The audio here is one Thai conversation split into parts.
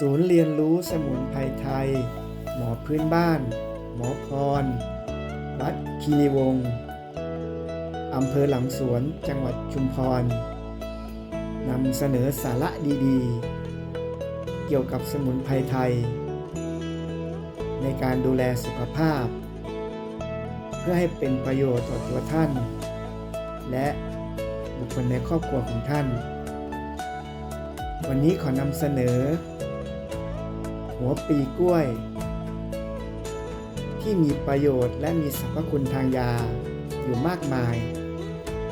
ศูนย์เรียนรู้สมุนไพรไทย หมอพื้นบ้าน หมอพร วัดคีรีวงศ์อำเภอหลังสวนจังหวัดชุมพรนำเสนอสาระดีๆ เกี่ยวกับสมุนไพรไทย ในการดูแลสุขภาพ เพื่อให้เป็นประโยชน์ต่อตัวท่าน และบุคคลในครอบครัวของท่าน วันนี้ขอนำเสนอ หัวปีกล้วย ที่มีประโยชน์และมีสรรพคุณทางยาอยู่มากมาย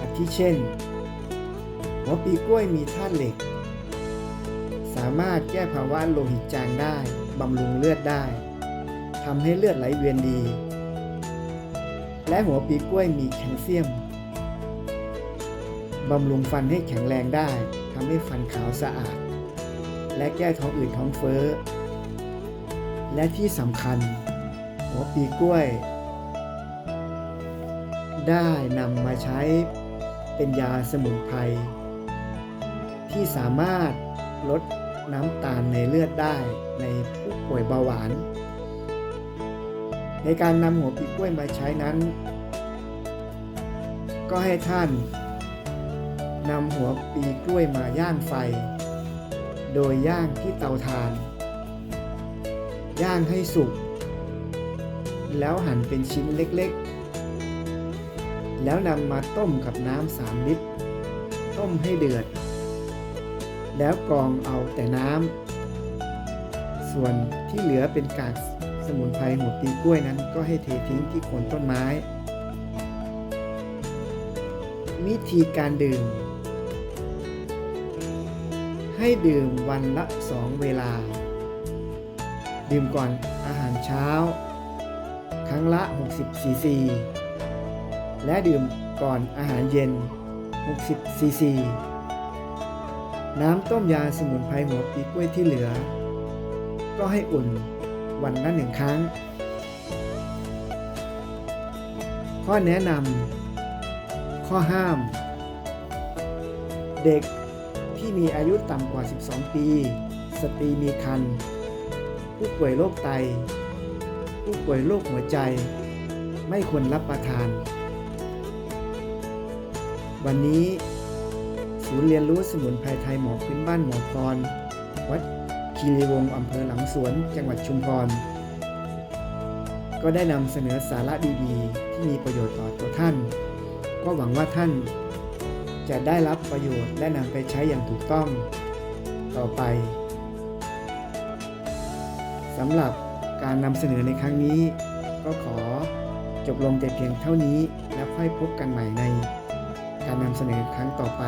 อาทิเช่น หัวปีกล้วยมีธาตุเหล็ก สามารถแก้ภาวะโลหิตจางได้ บำรุงเลือดได้ทำให้เลือดไหลเวียนดี และหัวปีกล้วยมีแคลเซียมบำรุงฟันให้แข็งแรงได้ทำให้ฟันขาวสะอาด และแก้ท้องอืดท้องเฟ้อ และที่สำคัญ หัวปีกล้วย ได้นำมาใช้เป็นยาสมุนไพรที่สามารถลดน้ำตาลในเลือดได้ในผู้ป่วยเบาหวาน ในการนำหัวปีกล้วยมาใช้นั้น ก็ให้ท่านนำหัวปีกล้วยมาย่างไฟ โดยย่างที่เตาถ่าน ย่างให้สุก แล้วหั่นเป็นชิ้นเล็กๆ แล้วนำมาต้มกับน้ำสามลิตร ต้มให้เดือด แล้วกรองเอาแต่น้ำ ส่วนที่เหลือเป็นกากสมุนไพรหัวปีกล้วยนั้นก็ให้เททิ้งที่โคนต้นไม้ วิธีการดื่ม ให้ดื่มวันละสองเวลา ดื่มก่อนอาหารเช้า ครั้งละ 60 ซีซี และดื่มก่อนอาหารเย็น 60 ซีซี น้ำต้มยาสมุนไพรหัวปีกล้วยที่เหลือ ก็ให้อุ่นวันละหนึ่งครั้ง ข้อแนะนำข้อห้าม เด็กที่มีอายุต่ำกว่า 12 ปี สตรีมีครรภ์ ผู้ป่วยโรคไต ผู้ป่วยโรคหัวใจ ไม่ควรรับประทาน วันนี้ศูนย์เรียนรู้สมุนไพรไทยหมอพื้นบ้านหมอพรวัดคีรีวงศ์อำเภอหลังสวน จังหวัดชุมพร ก็ได้นำเสนอสาระดีๆ ที่มีประโยชน์ต่อตัวท่าน ก็หวังว่าท่านจะได้รับประโยชน์และนำไปใช้อย่างถูกต้องต่อไป สำหรับการนำเสนอในครั้งนี้ ก็ขอจบลงแต่เพียงเท่านี้แล้วค่อยพบกันใหม่ในการนำเสนอครั้งต่อไป